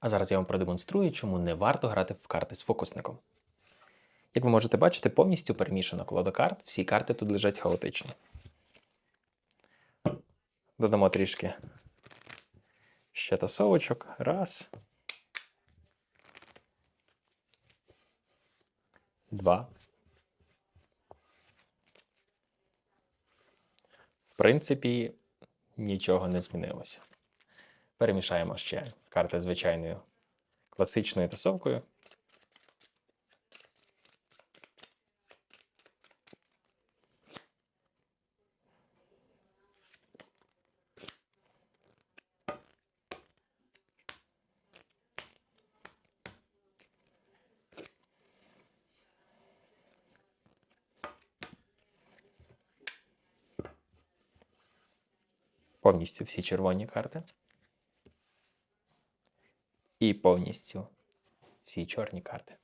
А зараз я вам продемонструю, чому не варто грати в карти з фокусником. Як ви можете бачити, повністю перемішана колода карт, всі карти тут лежать хаотично. Додамо трішки ще тасовочок. Раз. Два. В принципі, нічого не змінилося. Перемішаємо ще карти звичайною класичною тасовкою. Повністю всі червоні карти. І повністю всі чорні карти.